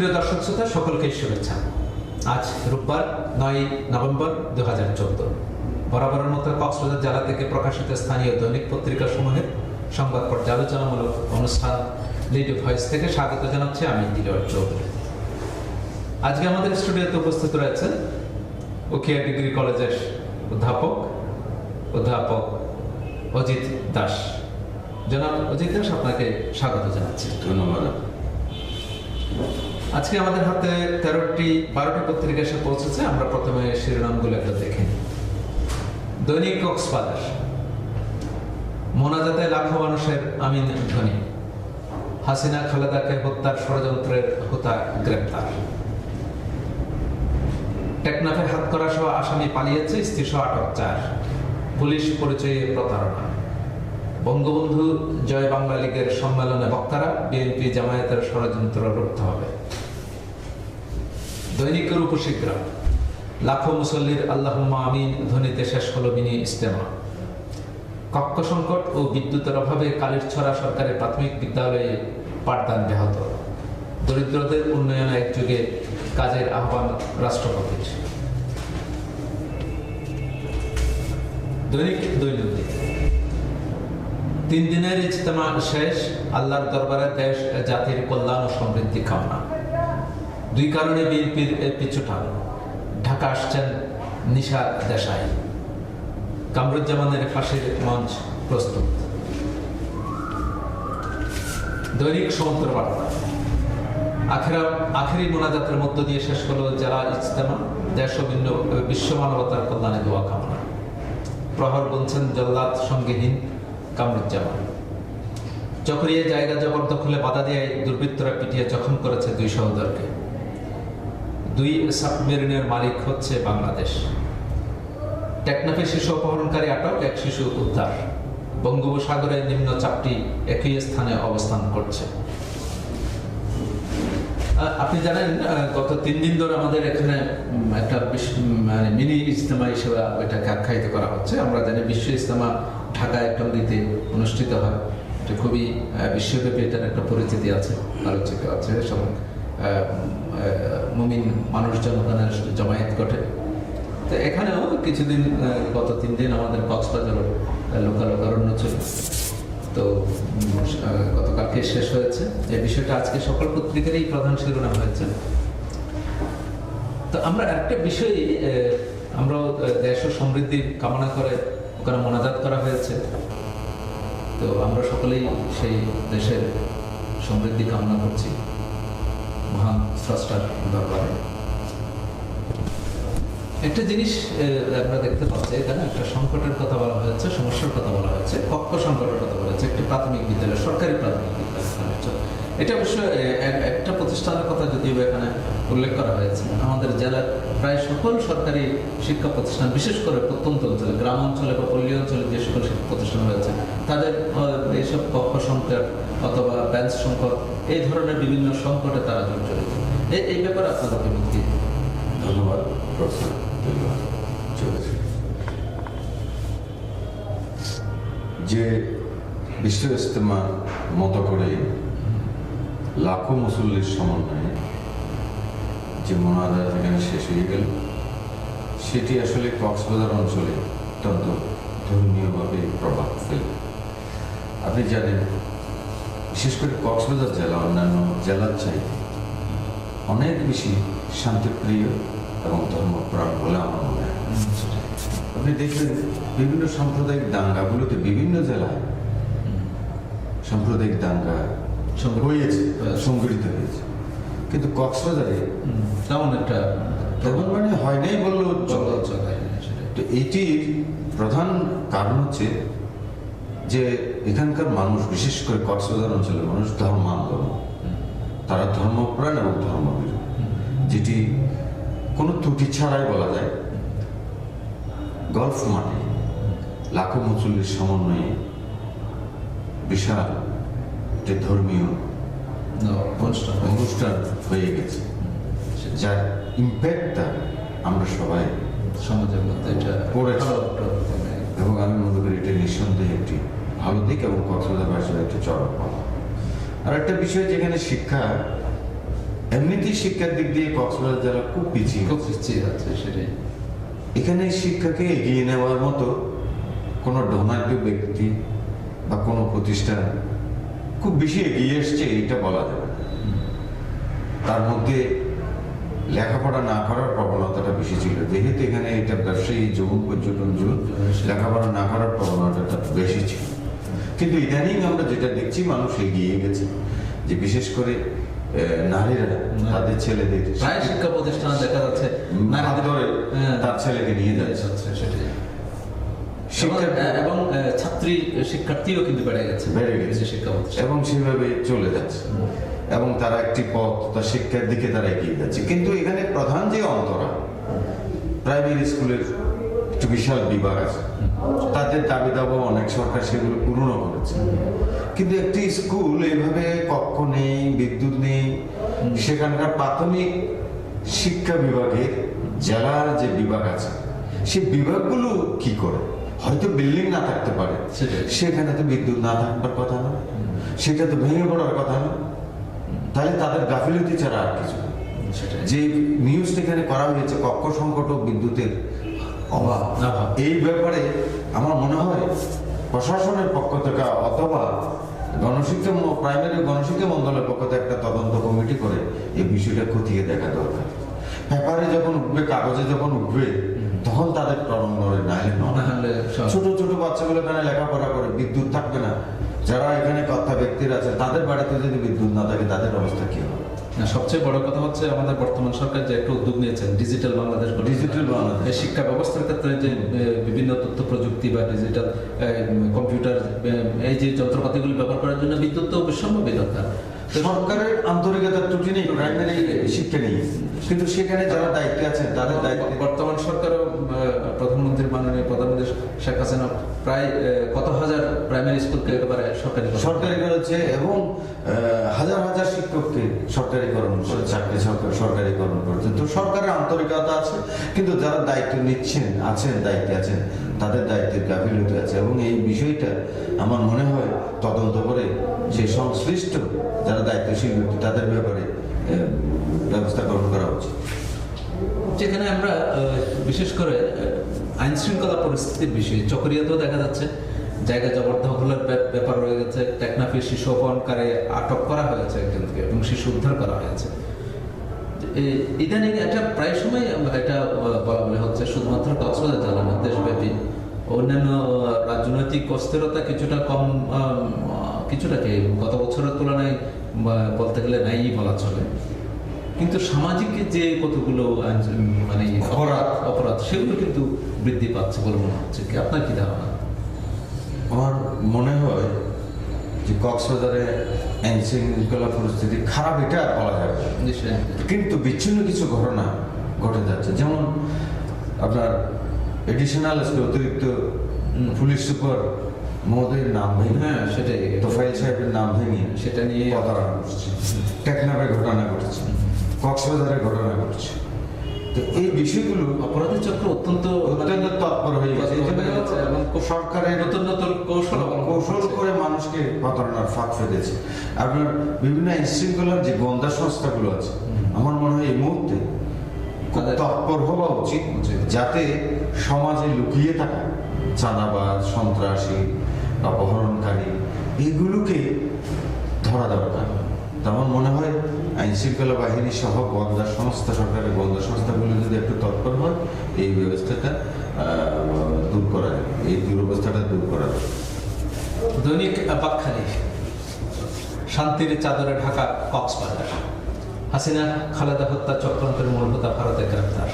সুপ্রিয় দর্শক শ্রোতা, সকলকে শুভেচ্ছা। আজ রোববার, নয় নভেম্বর দু হাজার চোদ্দ। বরাবরের মতো কক্সবাজার জেলা থেকে প্রকাশিত স্থানীয় দৈনিক পত্রিকা সমূহের সংবাদ পর্যালোচনামূলক অনুষ্ঠান লিড ভয়েস থেকে স্বাগত জানাচ্ছি আমি দিলওয়ার চৌধুরী। আজকে আমাদের স্টুডিওতে উপস্থিত রয়েছেন উখিয়া ডিগ্রি কলেজের অধ্যাপক অধ্যাপক অজিত দাস। জনাব অজিত দাস, আপনাকে স্বাগত জানাচ্ছি। ধন্যবাদ। আজকে আমাদের হাতে তেরোটি, বারোটি পত্রিকা এসে পৌঁছেছে। আমরা প্রথমে শিরোনামগুলো একটু দেখে দৈনিক কক্সবাজার। মোনাজাতে লাখো মানুষের আমিন ধ্বনি। হাসিনা, খালেদাকে হত্যার ষড়যন্ত্রের হোতা গ্রেপ্তার। টেকনাফে হাত করা সহ আসামি পালিয়েছে স্ত্রী সহ আটক চার। পুলিশ পরিচয়ে প্রতারণা। বঙ্গবন্ধু জয় বাংলা লীগের সম্মেলনে বক্তারা, বিএনপি জামায়াতের ষড়যন্ত্র রুখতে হবে। দৈনিকের উপশীঘ্র লাখো মুসল্লির আল্লাহুম্মা আমিন ধ্বনিতে শেষ হলো মিনি ইস্তেমা। কক্ষ সংকট ও বিদ্যুতের অভাবে কালীরছড়া সরকারি প্রাথমিক বিদ্যালয়ে পাঠদান ব্যাহত। দরিদ্রদের উন্নয়নে একযোগে কাজের আহ্বান রাষ্ট্রপতির। দৈনিক দৈনন্দিন। তিন দিনের ইজতেমা শেষ, আল্লাহর দরবারে দেশ, জাতির কল্যাণ ও সমৃদ্ধি কামনা। দুই কারণে বিএনপির পিছুটান ঢাকা আসছেন নিশা দেশাই। কামরুজ্জামানের ফাঁসির মঞ্চ প্রস্তুত। দৈনিক সমুদ্র বার্তা। আখেরা, আখেরি মোনাজাতের মধ্য দিয়ে শেষ হলো জেলা ইজতেমা, দেশ ও ভিন্ন বিশ্ব মানবতার কল্যাণে দোয়া কামনা। প্রহর বলছেন জল্লাদ সঙ্গীহীন কামরুজ্জামান। চকরিয়া জায়গা জবরদখলে বাধা দিয়ে দুর্বৃত্তরা পিটিয়ে জখম করেছে দুই সহোদরকে। দুই সাবমেরিনের মালিক হচ্ছে বাংলাদেশ। টেকনাফে শিশু অপহরণকারী আটক এক শিশু উদ্ধার। বঙ্গোপসাগরে নিম্নচাপটি একই স্থানে অবস্থান করছে। আপনি জানেন গত তিন দিন ধরে আমাদের এখানে একটা মানে মিনি ইজতেমা হিসেবে এটাকে আখ্যায়িত করা হচ্ছে। আমরা জানি বিশ্ব ইজতেমা ঢাকায় টঙ্গিতে অনুষ্ঠিত হয়। এটা খুবই বিশ্বব্যাপী এটার একটা পরিচিতি আছে আলোচিত আছে আহ, মুমিন মানুষজন ওখানে জমায়েত ঘটে। তো এখানেও কিছুদিন গত তিন দিন আমাদের কক্সবাজারও লোকাল অরণ্য ছিল। তো গতকালকে শেষ হয়েছে। এই বিষয়টা আজকে সকল পত্রিকারই প্রধান শিরোনাম হয়েছে। তো আমরা একটা বিষয় আমরা দেশ ও সমৃদ্ধি কামনা করে ওখানে মোনাজাত করা হয়েছে। তো আমরা সকলেই সেই দেশের সমৃদ্ধি কামনা করছি। মহান স্রষ্টার দরবারে। একটা জিনিস আমরা দেখতে পাচ্ছি এখানে, একটা সংকটের কথা বলা হয়েছে, সমস্যার কথা বলা হয়েছে, কক্ষ সংকটের কথা বলা হয়েছে, একটি প্রাথমিক বিদ্যালয়, সরকারি প্রাথমিক বিদ্যালয় এটা অবশ্য একটা প্রতিষ্ঠানের কথা যদিও এখানে উল্লেখ করা হয়েছে। আমাদের জেলার প্রায় সকল সরকারি শিক্ষা প্রতিষ্ঠান, বিশেষ করে প্রত্যন্ত অঞ্চলে, গ্রাম অঞ্চলে বা পল্লী অঞ্চলে যে সকল শিক্ষা প্রতিষ্ঠান রয়েছে, তাদের এইসব কক্ষ সংকট অথবা ব্যাঞ্চ সংকট এই ধরনের বিভিন্ন সংকটে তারা জড়িত এই ব্যাপারে আপনার অভিমত কি ধন্যবাদ, প্রফেসর। ধন্যবাদ। যে বিশ্ব ইস্তেমার মতো করে লাখো মুসল্লির সমন্বয়ে যে মোনাজাত এখানে শেষ হয়ে গেল, সেটি আসলে কক্সবাজার অঞ্চলে অত্যন্ত ধর্মীয়ভাবে প্রভাব ফেলে। আপনি জানেন বিশেষ করে কক্সবাজার জেলা অন্যান্য জেলার চাই অনেক বেশি শান্তিপ্রিয় এবং ধর্মপ্রাণ বলে আমার মনে হয় আপনি দেখবেন বিভিন্ন সাম্প্রদায়িক দাঙ্গাগুলোতে বিভিন্ন জেলায় সাম্প্রদায়িক দাঙ্গা হয়েছে। সংগঠিত হয়েছে কিন্তু কক্সবাজারে তেমন একটা তেমন মানে হয় নাই বললেও চলে। তো এটির প্রধান কারণ হচ্ছে যে এখানকার মানুষ বিশেষ করে কক্সবাজার অঞ্চলের মানুষ ধর্মান্ধ হুম, তারা ধর্মপ্রাণ এবং ধর্মবীর যেটি কোনো ত্রুটি ছাড়াই বলা যায় গল্ফ মাঠে লাখো মুসল্লির সমন্বয়ে বিশাল একটি ধর্মীয় অনুষ্ঠান। অনুষ্ঠান হয়ে গেছে। যার ইম্প্যাক্টটা আমরা সবাই সমাজের মধ্যে এটা পড়েছে। ভালো একটা মানে এবং আমি মনে করি এটা নিঃসন্দেহে একটি ভালো দিক এবং কক্সবাজারবাসীর একটা চরম পাওয়া আর একটা বিষয় যেখানে শিক্ষা এমনিতেই শিক্ষার দিক দিয়ে কক্সবাজার জেলা খুব পিছিয়ে খুব পিছিয়ে যাচ্ছে সেটাই। এখানে শিক্ষাকে এগিয়ে নেওয়ার মতো কোনো ধনাঢ্য ব্যক্তি বা কোনো প্রতিষ্ঠান খুব বেশি এগিয়ে এসছে এটা বলা যাবে তার মধ্যে লেখাপড়া না করার প্রবণতাটা বেশি ছিল। যেহেতু এখানে এটা ব্যবসায়ী যৌন পর্যটন যুগ লেখাপড়া না করার প্রবণতাটা বেশি ছিল। কিন্তু ইদানিং আমরা যেটা দেখছি মানুষ এগিয়ে গেছে। যে বিশেষ করে নারীরা তাদের ছেলেদের প্রায় শিক্ষা প্রতিষ্ঠানে দেখা যাচ্ছে হ্যাঁ, তার ছেলেকে নিয়ে যাচ্ছে। যাচ্ছে এবং- ছাত্রী শিক্ষার্থীও কিন্তু বেড়ে গেছে। বেড়ে গেছে। শিক্ষা এবং সেভাবে চলে যাচ্ছে। এবং তারা একটি পথ তার শিক্ষার দিকে তারা এগিয়ে যাচ্ছে। কিন্তু এখানে প্রধান যে অন্তরা প্রাইমারি স্কুলের একটু বিশাল বিভাগ আছে। তাদের দাবি দাবা অনেক সরকার সেগুলো পূরণও করেছে। কিন্তু একটি স্কুল এইভাবে কক্ষ নেই বিদ্যুৎ নেই সেখানকার প্রাথমিক শিক্ষা বিভাগের জেলার যে বিভাগ আছে সেই বিভাগগুলো কি করে? হয়তো বিল্ডিং না থাকতে পারে। সেখানে তো বিদ্যুৎ না থাকবার কথা না। সেটা তো ভেঙে পড়ার কথা না। তাহলে তাদের গাফিলতি ছাড়া আর কিছু যে নিউজটা এখানে করা হয়েছে কক্ষ সংকট ও বিদ্যুতের অভাব। এই ব্যাপারে আমার মনে হয় প্রশাসনের পক্ষ থেকে অথবা গণশিক্ষা প্রাইমারি গণশিক্ষা মন্ডলের পক্ষ থেকে একটা তদন্ত কমিটি করে এই বিষয়টা খতিয়ে দেখা দরকার। পেপারে যখন উঠবে কাগজে যখন উঠবে তখন তাদের নাহলে সব- ছোট ছোট বাচ্চাগুলো এখানে লেখাপড়া করে বিদ্যুৎ থাকবে না। যারা এখানে কথা ব্যক্তিরা আছে তাদের বাড়িতে যদি বিদ্যুৎ না থাকে তাদের অবস্থা কি হবে? সবচেয়ে বড় কথা হচ্ছে আমাদের বর্তমান সরকার যে একটা উদ্যোগ নিয়েছেন ডিজিটাল বাংলাদেশ ডিজিটাল বাংলাদেশ। এই শিক্ষা ব্যবস্থার ক্ষেত্রে যে বিভিন্ন তথ্য প্রযুক্তি বা ডিজিটাল কম্পিউটার এই যে যন্ত্রপাতিগুলি ব্যবহার করার জন্য বিদ্যুৎ তো অবশ্যম্ভাবী দরকার সরকারের আন্তরিকতার ত্রুটি নেই প্রাইমারি শিক্ষা নেই কিন্তু সেখানে যারা দায়িত্বে আছেন তাদের দায়িত্ব বর্তমান সরকারও আহ, প্রধানমন্ত্রী মাননীয় প্রধানমন্ত্রী শেখ হাসিনা প্রায় কত হাজার প্রাইমারি স্কুলকে একেবারে সরকারি। সরকারি করেছে এবং হাজার হাজার শিক্ষককে সরকারিকরণ করে চাকরি সরকার সরকারিকরণ করেছে তো সরকারের আন্তরিকতা আছে কিন্তু যারা দায়িত্ব নিচ্ছেন আছেন দায়িত্বে আছেন তাদের দায়িত্বের গাফিলতি আছে এবং এই বিষয়টা আমার মনে হয় তদন্ত করে সেই সংশ্লিষ্ট যারা দায়িত্বশীল ব্যক্তি, তাদের ব্যাপারে ব্যবস্থা গ্রহণ করা উচিত। যেখানে আমরা বিশেষ করে আইন শৃঙ্খলা পরিস্থিতির বিষয়ে চকরিয়াতেও দেখা যাচ্ছে, জায়গা জবরদখলের ব্যাপ- ব্যাপার রয়ে গেছে টেকনাফি শিশু অপহরণকারে আটক করা হয়েছে একজনকে এবং শিশু উদ্ধার করা হয়েছে। ইদানিং এটা প্রায় সময় এটা বলা বলে হচ্ছে শুধুমাত্র কক্সবাজার জেলা না দেশব্যাপী অন্যান্য রাজনৈতিক অস্থিরতা কিছুটা কম আম, কিছুটা কি গত বছরের তুলনায় বলতে গেলে নাই বলা চলে। কিন্তু সামাজিক যে কতগুলো মানে অপরাধ। অপরাধ সেগুলো কিন্তু বৃদ্ধি পাচ্ছে বলে মনে হচ্ছে কি? আপনার কি ধারণা? আমার মনে হয় যে কক্সবাজারে আইন শৃঙ্খলা পরিস্থিতি খারাপ এটা বলা যাবে। কিন্তু বিচ্ছিন্ন কিছু ঘটনা ঘটে যাচ্ছে। যেমন আপনার এডিশনাল অতিরিক্ত পুলিশ সুপার মহোদয়ের নাম ভেঙে হ্যাঁ সেটাই। তোফাইল সাহেবের নাম ভেঙে সেটা নিয়ে প্রতারণা ঘটছে টেকনাফে ঘটনা ঘটছে। কক্সবাজারে ঘটনা ঘটছে। তো এই বিষয়গুলো অপরাধী চক্র অত্যন্ত অত্যন্ত তৎপর হয়ে গেছে। এবং সরকারের নতুন নতুন কৌশল কৌশল করে মানুষকে প্রতারণার ফাঁক ফেলেছে। আপনার বিভিন্ন আইন শৃঙ্খলার যে গোয়েন্দা সংস্থাগুলো আছে আমার মনে হয় এই মুহূর্তে তৎপর হওয়া উচিত। যাতে সমাজে লুকিয়ে থাকা চাঁদাবাজ সন্ত্রাসী অপহরণকারী এগুলোকে ধরা দরকার। তো আমার মনে হয় আইন শৃঙ্খলা বাহিনী সহ গোয়েন্দা সংস্থা, সরকারের গোয়েন্দা সংস্থাগুলো যদি একটু তৎপর হয়, এই ব্যবস্থাটা দূর করা এই দুরবস্থাটা দূর করা দৈনিক পাকখালি শান্তির চাদরে ঢাকা কক্সবাজার। হাসিনা খালেদা হত্যা চক্রান্তের মূল হোতা ভারতে গ্রেপ্তার।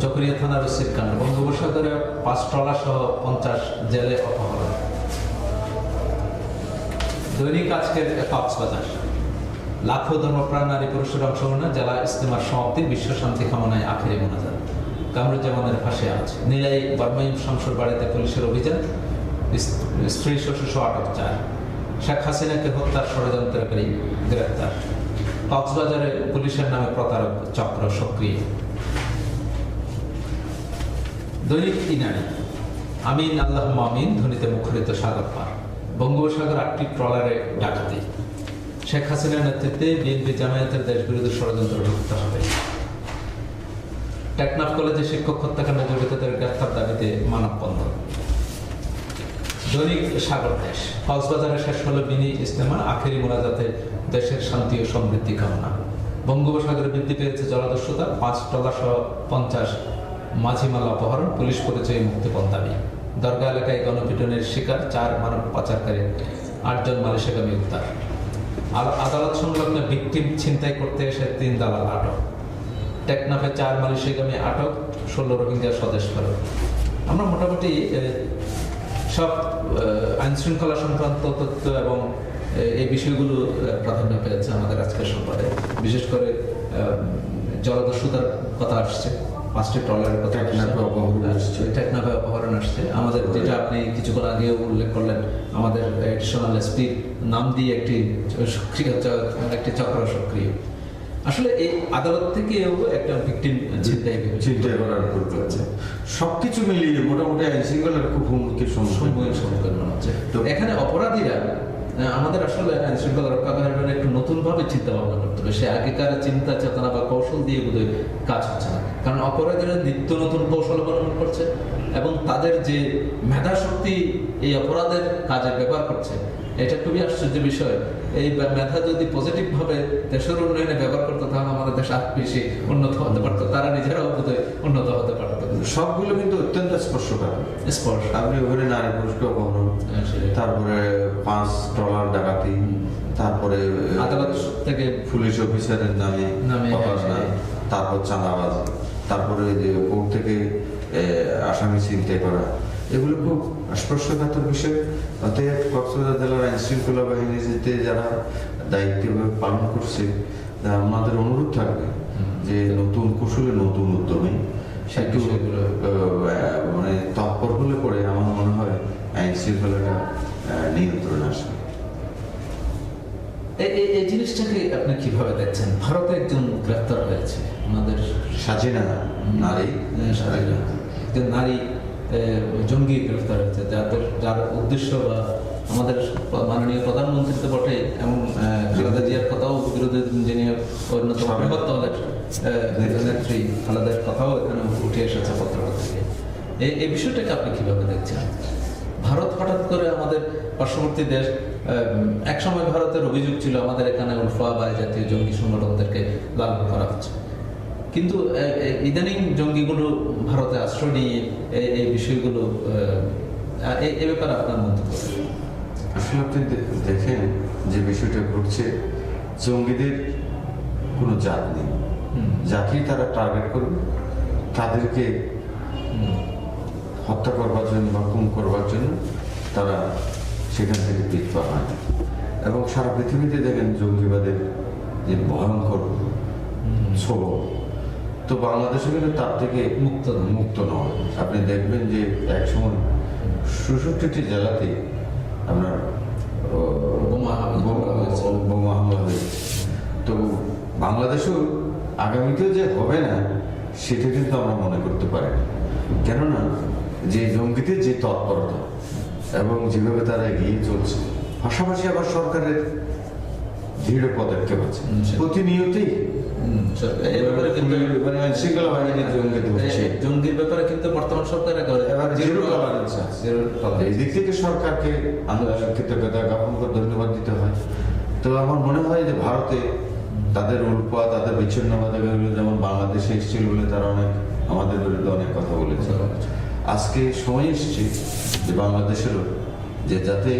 চকরিয়া থানার ওসির কাণ্ড, বঙ্গোপসাগরে পাঁচ ট্রলার সহ পঞ্চাশ জেলে অপহরণ। দৈনিক আজকের কক্সবাজার। লাখো ধর্মপ্রাণ নারী পুরুষের অংশগ্রহণে জেলা ইস্তেমার সমাপ্তি, বিশ্ব শান্তি কামনায় আখেরি মোনাজাত। কামরুজ্জামানের ফাঁসে আছে নীলাই বর্মাইম শামসুর বাড়িতে পুলিশের অভিযান। স্ত্রী, শ্বশুর আটক চার। শেখ হাসিনাকে হত্যার ষড়যন্ত্রকারী গ্রেপ্তার। কক্সবাজারে পুলিশের নামে প্রতারক চক্র সক্রিয়। দৈনিক ইনানি আমিন আল্লাহ আমিন, ধ্বনিতে মুখরিত সাগর পার। বঙ্গোপসাগর আটটি ট্রলারে ডাকাতি। শেখ হাসিনার নেতৃত্বে বিএনপি জামায়াতের দেশ বিরোধী ষড়যন্ত্র রুখতে হবে। টেকনাফ কলেজে শিক্ষক হত্যাকাণ্ডে জড়িতদের গ্রেফতার দাবিতে মানববন্ধন দৈনিক সাগর দেশ। কক্সবাজারে শেষ হলো মিনি ইস্তেমা আখেরি মোনাজাতে দেশের শান্তি ও সমৃদ্ধি কামনা। বঙ্গোপসাগরে বৃদ্ধি পেয়েছে জলদস্যুতা, পাঁচ টলা সহ পঞ্চাশ মাঝিমালা অপহরণ, পুলিশ পরিচয়ে মুক্তিপণ দাবি। দরগা এলাকায় গণপিটনের শিকার, চার মানব পাচারকারী, আটজন মালয়েশিয়াগামী উদ্ধার। আদালত সংলগ্ন ভিকটিম ছিনতাই করতে এসে তিন দালাল আটক টেকনাফে চার মালয়েশিয়াগামী আটক ষোলো রোহিঙ্গা স্বদেশ ফেরত আমরা মোটামুটি সব আইন শৃঙ্খলা সংক্রান্ত তথ্য এবং এই বিষয়গুলো প্রাধান্য পেয়েছে আমাদের আজকের সংবাদে বিশেষ করে জলদস্যুতার কথা আসছে পাঁচটি ট্রলারের কথা আসছে। টেকনাফে অপহরণ আসছে। আমাদের যেটা আপনি কিছুক্ষণ আগে উল্লেখ করলেন আমাদের এডিশনাল এসপির নাম দিয়ে একটি সক্রিয় একটি চক্র সক্রিয়। আসলে এই আদালত থেকেও একটা ভিকটিম চিন্তাই চিন্তা করার করছে সবকিছু মিলিয়ে মোটামুটি আইন শৃঙ্খলার খুব হুমকির সম্মুখীন সম্মুখীন হচ্ছে। তো এখানে অপরাধীরা আমাদের আসলে আইন শৃঙ্খলা রক্ষা করার জন্য একটু নতুন ভাবে চিন্তা ভাবনা করতে হবে। সে আগেকার চিন্তা চেতনা বা কৌশল দিয়ে বোধহয় কাজ হচ্ছে না। কারণ অপরাধীরা নিত্য নতুন কৌশল অবলম্বন করছে এবং তাদের যে মেধা শক্তি এই অপরাধের কাজে ব্যবহার করছে এটা খুবই আশ্চর্য বিষয়। এই মেধা যদি পজিটিভ ভাবে দেশের উন্নয়নে ব্যবহার করতো তাহলে আমাদের দেশ আরও বেশি উন্নত হতে পারতো তারা নিজেরাও বোধহয় উন্নত হতে পারতো। সবগুলো কিন্তু অত্যন্ত স্পর্শকার স্পর্শ। আপনি ওখানে নারী পুরুষকে অপহরণ হ্যাঁ, তারপরে পাঁচ ডলার ডাকাতি তারপরে আদালত থেকে পুলিশ অফিসারের নামে হ্যাঁ, তারপর চাঁদাবাজ তারপরে যে কোর্ট থেকে আসামি চিন্তা করা এগুলো খুব স্পর্শকাতর বিষয়? অতএব কক্সবাজার জেলার আইন শৃঙ্খলা বাহিনীতে যারা দায়িত্ব পালন করছে আমাদের অনুরোধ থাকবে যে নতুন কৌশলে নতুন উদ্যমে মানে তৎপর হলে পরে আমার মনে হয় আইন শৃঙ্খলাটা নিয়ন্ত্রণে আসবে। এই- জিনিসটাকে আপনি কীভাবে দেখছেন? ভারতে একজন গ্রেফতার হয়েছে আমাদের সাজিনা নারী। আহ, স্বাধীনা। একজন নারী জঙ্গি গ্রেফতার হয়েছে। যাদের যার উদ্দেশ্য বা আমাদের মাননীয় প্রধানমন্ত্রী তো বটে এবং খালেদা জিয়ার কথাও বিরোধী যিনি অন্যতম। বৃহৎ দলের নেত্রী খালেদার কথাও এখানে উঠে এসেছে পত্রিকা থেকে। এই বিষয়টাকে আপনি কীভাবে দেখছেন? ভারত হঠাৎ করে আমাদের পার্শ্ববর্তী দেশ এক সময় ভারতের অভিযোগ ছিল আমাদের এখানে উলফা বা জাতীয় জঙ্গি সংগঠনদেরকে লালন করা হচ্ছে। কিন্তু ইদানিং জঙ্গিগুলো ভারতে আশ্রয় নিয়ে এই- বিষয়গুলো এ- ব্যাপারে আপনার মন্তব্য? আসলে আপনি দেখেন যে বিষয়টা ঘটছে জঙ্গিদের কোনো জাত নেই যাকেই তারা টার্গেট করবে তাদেরকে হত্যা করবার জন্য বা খুন করবার জন্য তারা সেখান থেকে পিঠ পা হয় এবং সারা পৃথিবীতে দেখেন জঙ্গিবাদের যে ভয়ঙ্কর হুম। তো বাংলাদেশে কিন্তু তার থেকে মুক্ত মুক্ত নয়। আপনি দেখবেন যে একসময় ষষট্টিটি জেলাতে আপনার বোমা হামলা হয়েছে। তো বাংলাদেশেও আগামীতেও যে হবে না সেটা কিন্তু আমরা মনে করতে পারি কেননা যে জঙ্গিদের যে তৎপরতা এবং যেভাবে তারা এগিয়ে চলছে পাশাপাশি আবার সরকারের দৃঢ় পদক্ষেপ আছে। প্রতিনিয়তই এই ব্যাপারে কিন্তু মানে শৃঙ্খলা বাহিনী জঙ্গি ধরছে জঙ্গির ব্যাপারে কিন্তু বর্তমান সরকার একেবারে জিরো জিরো টলারেন্স টলারেন্স আছে, জিরো টলারেন্স। এই দিক থেকে সরকারকে আন্দোলন কৃতজ্ঞতা জ্ঞাপন করে ধন্যবাদ দিতে হয়। তো আমার মনে হয় যে ভারতে তাদের উল্পা তাদের বিচ্ছিন্নবাদ যেমন বাংলাদেশে এসেছিল বলে তারা অনেক আমাদের বিরুদ্ধে অনেক কথা বলেছে আজকে সময় এসেছে যে বাংলাদেশেরও যে যাতে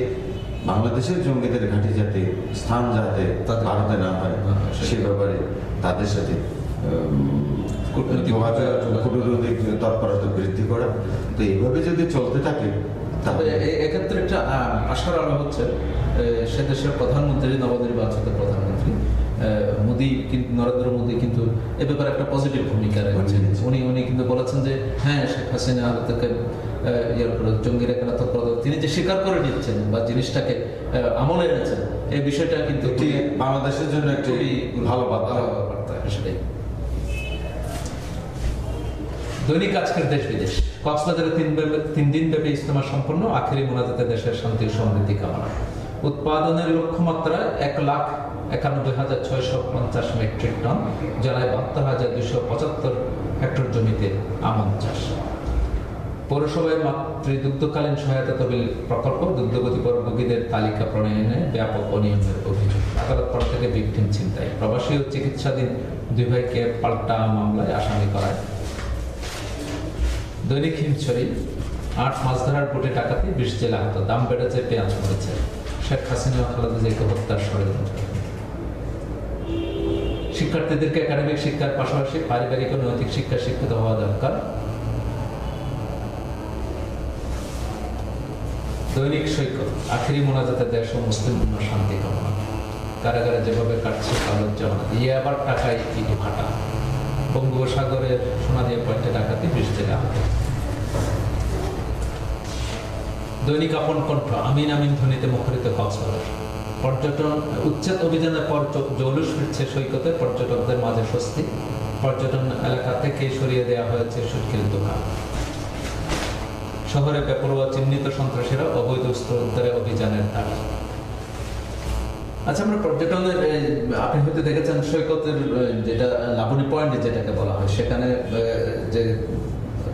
বাংলাদেশের জঙ্গিদের ঘাঁটি যাতে স্থান যাতে তাতে- ভারতে না হয় সে ব্যাপারে তাদের সাথে কূটনৈতিক তৎপরতা বৃদ্ধি করা। তো এইভাবে যদি চলতে থাকে তবে এক্ষেত্রে একটা আশার আলো হচ্ছে। সে দেশের প্রধানমন্ত্রী নবনির্বাচিত প্রধানমন্ত্রী মোদি নরেন্দ্র মোদি কিন্তু এ ব্যাপারে একটা পজিটিভ ভূমিকা রেখেছেন। উনি উনি কিন্তু বলেছেন যে হ্যাঁ শেখ হাসিনা থেকে ইয়ার করে জঙ্গির এখানে তৎপরতা তিনি যে স্বীকার করে নিচ্ছেন বা জিনিসটাকে আমলে এনেছেন এই বিষয়টা কিন্তু বাংলাদেশের জন্য একটি ভালো বার্তা। সেটাই দৈনিক আজকের দেশ বিদেশ। কক্সবাজারে তিন তিন দিন ব্যাপী ইজতেমা সম্পন্ন, আখেরি মোনাজাতে দেশের শান্তি সমৃদ্ধি কামনা। উৎপাদনের লক্ষ্যমাত্রা এক লাখ একানব্বই হাজার পঞ্চাশ মেট্রিক টন, জেলায় বাহাত্তর হাজার দুশো পঁচাত্তর হেক্টর জমিতে আমন চাষ। পৌরসভায় মাতৃদুগ্ধকালীন সহায়তা তহবিল প্রকল্প, দুগ্ধবতী পরভোগীদের তালিকা প্রণয়নে ব্যাপক অনিয়মের অভিযোগ। আদালত পর থেকে ভিকটিম ছিনতাই। প্রবাসী ও চিকিৎসাধীন দুই ভাইকে পাল্টা মামলায় আসামি করায়। দৈনিক হিমছড়ি, আট মাছ ধরার কোটি টাকাতে বিশ জেলা আহত দাম বেড়েছে, পেঁয়াজ পড়েছে। শেখ হাসিনা খালেদা হত্যার ষড়যন্ত্র। শিক্ষার্থীদেরকে একাডেমিক শিক্ষার পাশাপাশি পারিবারিক ও নৈতিক শিক্ষা শিক্ষিত হওয়া দরকার। দৈনিক সৈকত, আখেরি মোনাজাতে দেশ ও মুসলিম শান্তি কামনা। কারাগারে যেভাবে কাটছে কালো জমা দিয়ে আবার টাকায় ইটু ফাটা বঙ্গোপসাগরের সোনা দিয়ে পয়েন্টে ডাকাতি বিশ জেলা। দৈনিক আপন কণ্ঠ, আমিন আমিন ধ্বনিতে মুখরিত কক্সবাজার পর্যটন, উচ্ছেদ অভিযানের পর জৌলুস ফিরছে সৈকতে পর্যটকদের মাঝে স্বস্তি। পর্যটন এলাকা থেকে সরিয়ে দেওয়া হয়েছে সুটকির দোকান। শহরে বেপরোয়া চিহ্নিত সন্ত্রাসীরা অবৈধ অস্ত্র অভিযানের দাবি। আচ্ছা আমরা পর্যটনের আপনি হয়তো দেখেছেন সৈকতের যেটা, লাবণী পয়েন্ট যেটাকে বলা হয়, সেখানে যে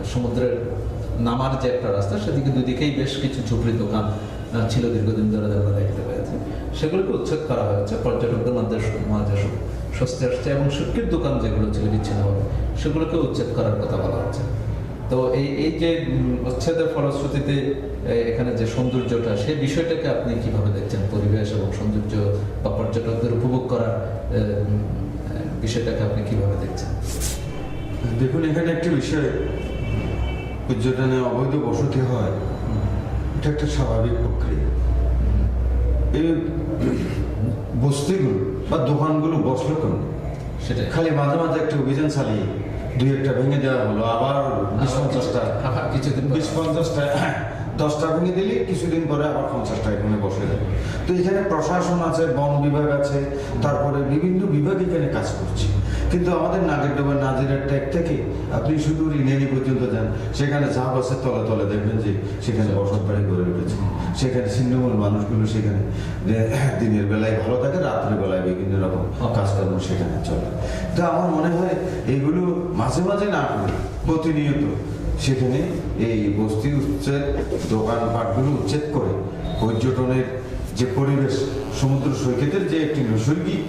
সমুদ্রের নামার যে একটা রাস্তা, সেদিকে দুদিকেই বেশ কিছু ঝুপড়ি দোকান ছিল দীর্ঘদিন ধরে আমরা দেখতে পেয়েছি। সেগুলোকে উচ্ছেদ করা হয়েছে পর্যটকদের মধ্যে সু- স্বস্তি আসছে এবং শুটকির দোকান যেগুলো ছিল বিচ্ছিন্নভাবে, সেগুলোকে উচ্ছেদ করার কথা বলা তো এই এই যে উচ্ছেদের ফলশ্রুতিতে এখানে যে সৌন্দর্যটা সেই বিষয়টাকে আপনি কীভাবে দেখছেন? পরিবেশ এবং সৌন্দর্য বা পর্যটকদের উপভোগ করার বিষয়টাকে আপনি কীভাবে দেখছেন? দেখুন এখানে একটি বিষয় পর্যটনে অবৈধ বসতি হয় এটা একটা স্বাভাবিক প্রক্রিয়া। এই বস্তিগুলো বা দোকানগুলো বসল কেন? সেটা খালি মাঝে মাঝে একটা অভিযান চালিয়ে দুই একটা ভেঙে দেওয়া হলো আবার বিশ পঞ্চাশটা। আবার কিছুদিন বিশ পঞ্চাশটা দশটা ভেঙে দিলে কিছুদিন পরে আবার পঞ্চাশটা এখানে বসে যাবে তো এখানে প্রশাসন আছে বন বিভাগ আছে তারপরে বিভিন্ন বিভাগ এখানে কাজ করছে। কিন্তু আমাদের নাগেরডোবা নাজিরের ট্যাগ থেকে আপনি শুধু রিনেনি পর্যন্ত যান। সেখানে যা বাসের তলে তলে দেখবেন যে সেখানে বসত বাড়ি গড়ে উঠেছে। সেখানে ছিন্নমূল মানুষগুলো সেখানে। দিনের বেলায় ভালো থাকে রাত্রের বেলায় বিভিন্ন রকম কাজকর্ম সেখানে চলে। তো আমার মনে হয় এইগুলো মাঝে মাঝে না করে, প্রতিনিয়ত সেখানে এই বস্তি উচ্ছেদ, দোকানপাটগুলো উচ্ছেদ করে পর্যটনের যে পরিবেশ সমুদ্র সৈকতের যে একটি নৈসর্গিক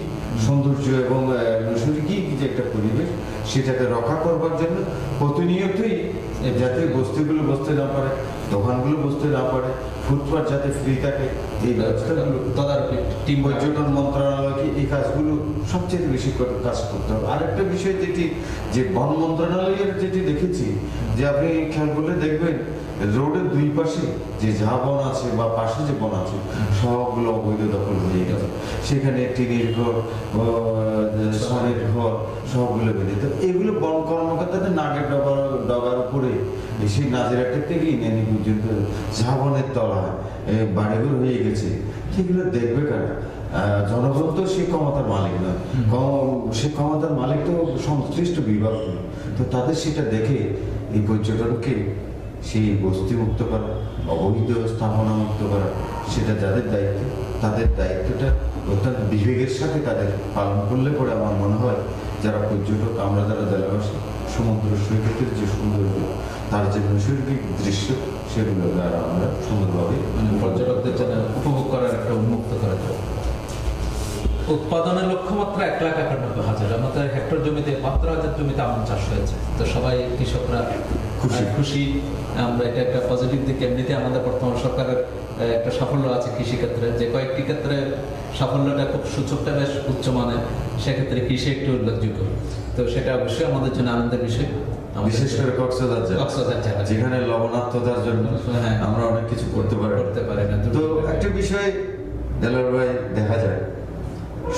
সৌন্দর্য এবং নৈসর্গিক যে একটা পরিবেশ সেটাকে রক্ষা করবার জন্য প্রতিনিয়তই যাতে বস্তিগুলো বসতে না পারে দোকানগুলো বসতে না পারে ফুটপাথ যাতে ফ্রি থাকে এই ব্যবস্থাগুলো তদারকি টিম পর্যটন কাজগুলো সবচেয়ে বেশি কাজ করতে হবে। আরেকটা বিষয় যেটি যে বন মন্ত্রণালয়ের যেটি দেখেছি যে আপনি খেয়াল করলে দেখবেন রোডের দুই পাশে যে যা বন আছে বা পাশে যে বন আছে সবগুলো অবৈধ দখল হয়ে গেছে সেখানে টিনের ঘর ও, সনের ঘর সবগুলো বেঁধে। তো এগুলো বন কর্মকর্তাদের নাগের ডগার ডগার উপরে সেই নাজিরাটের থেকে ইনানি পর্যন্ত ঝাবনের তলা বাড়িঘর হয়ে গেছে। সেগুলো দেখবে কারা? জনগণ তো সেই ক্ষমতার মালিক না। সে ক্ষমতার মালিক তো সংশ্লিষ্ট বিভাগ। তো তাদের সেটা দেখে এই পর্যটনকে সেই বস্তি মুক্ত করা অবৈধ স্থাপনা মুক্ত করা সেটা যাদের দায়িত্ব তাদের দায়িত্বটা অত্যন্ত বিবেকের সাথে তাদের পালন করলে পরে আমার মনে হয় যারা পর্যটক আমরা যারা জেলাবাসী সমুদ্র সৈকতের যে সৌন্দর্য তার যে নৈসর্গিক দৃশ্য সেগুলো দ্বারা আমরা সুন্দরভাবে মানে পর্যটকদের জন্য উপভোগ করার একটা উন্মুক্ত করা যায়। উৎপাদনের লক্ষ্যমাত্রা এক লাখ একানব্বই হাজার। আমাদের হেক্টর জমিতে বাহাত্তর হাজার জমিতে আমন চাষ হয়েছে। তো সবাই কৃষকরা খুশি। খুশি। আমরা এটা একটা পজিটিভ দিক। এমনিতে আমাদের বর্তমান সরকারের একটা সাফল্য আছে কৃষি ক্ষেত্রে যে কয়েকটি ক্ষেত্রে সাফল্যটা খুব সূচকটা বেশ উচ্চমানের সেক্ষেত্রে কৃষি একটু উল্লেখযোগ্য। তো সেটা অবশ্যই আমাদের জন্য আনন্দের বিষয়। বিশেষ করে কক্সবাজার জেলা। কক্সবাজার যেখানে লবণাক্ততার জন্য হ্যাঁ। আমরা অনেক কিছু করতে পারি। করতে পারে না তো একটা বিষয় দেলার ভাই দেখা যায়।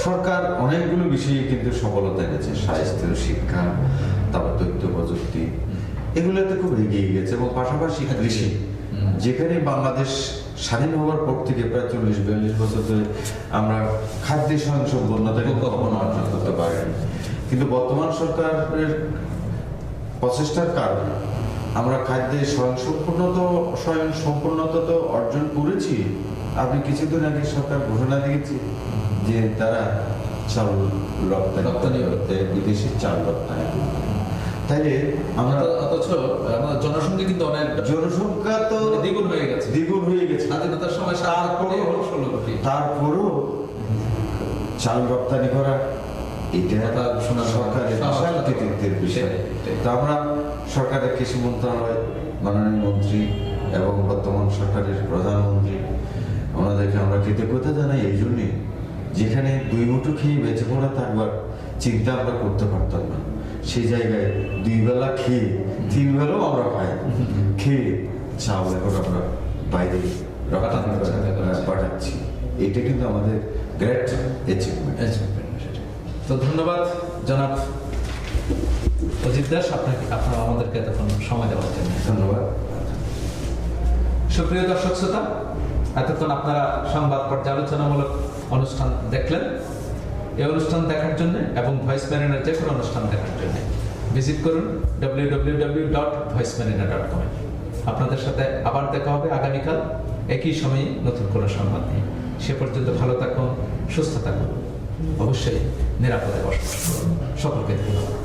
সরকার অনেকগুলো বিষয়ে কিন্তু সফলতা এনেছে। স্বাস্থ্য শিক্ষা তারপর তথ্য প্রযুক্তি। এগুলোতে খুব এগিয়ে গেছে এবং পাশাপাশি কৃষি। যেখানে বাংলাদেশ স্বাধীন হওয়ার পর থেকে প্রায় চল্লিশ বিয়াল্লিশ বছর ধরে আমরা খাদ্য স্বয়ংসম্পূর্ণতাকে কখনো অর্জন করতে পারিনি। কিন্তু বর্তমান সরকারের প্রচেষ্টার কারণে আমরা খাদ্যে স্বয়ং সম্পূর্ণতা স্বয়ং সম্পূর্ণতা তো অর্জন করেছি। আপনি কিছুদিন আগে সরকার ঘোষণা দিয়েছে যে তারা চাল রপ্তানি করতে বিদেশি চাল রপ্তানি। তাইলে আমরা অথচ আমাদের জনসংখ্যা কিন্তু অনেক জনসংখ্যা তো মানে দ্বিগুণ হয়ে গেছে। দ্বিগুণ হয়ে গেছে। স্বাধীনতার সময় হলো ষোলো কোটি। তারপরও চাল রপ্তানি করা এটা শোনা সরকারের বিশাল কৃতিত্বের বিষয়। তো আমরা সরকারের কৃষি মন্ত্রণালয় মাননীয় মন্ত্রী এবং বর্তমান সরকারের প্রধানমন্ত্রী ওনাদেরকে আমরা কৃতজ্ঞতা জানাই এই জন্যে। যেখানে দুই মুঠো খেয়ে বেঁচে পড়া থাকবার চিন্তা আমরা করতে পারতাম না। সেই জায়গায় দুই বেলা খেয়ে তিন বেলাও আমরা খাই খেয়ে চাল এখন আমরা বাইরে পাঠাচ্ছি। এটা কিন্তু আমাদের গ্রেট অ্যাচিভমেন্ট তো ধন্যবাদ জনাব অজিত দাস। আপনাকে আপনার আমাদেরকে এতক্ষণ সময় দেওয়ার জন্য। ধন্যবাদ। সুপ্রিয় দর্শক শ্রোতা এতক্ষণ আপনারা সংবাদ পর্যালোচনামূলক অনুষ্ঠান দেখলেন। এই অনুষ্ঠান দেখার জন্য এবং ভয়েস ম্যারিনার যে কোনো অনুষ্ঠান দেখার জন্য ভিজিট করুন ডাব্লিউ ডট ভয়েস ডট আপনাদের সাথে আবার দেখা হবে আগামীকাল, একই সময়ে নতুন কোনো সংবাদ নিয়ে। সে পর্যন্ত ভালো থাকুন, সুস্থ থাকুন। অবশ্যই নিরাপদে বসবাস করুন। সকলকে ধন্যবাদ।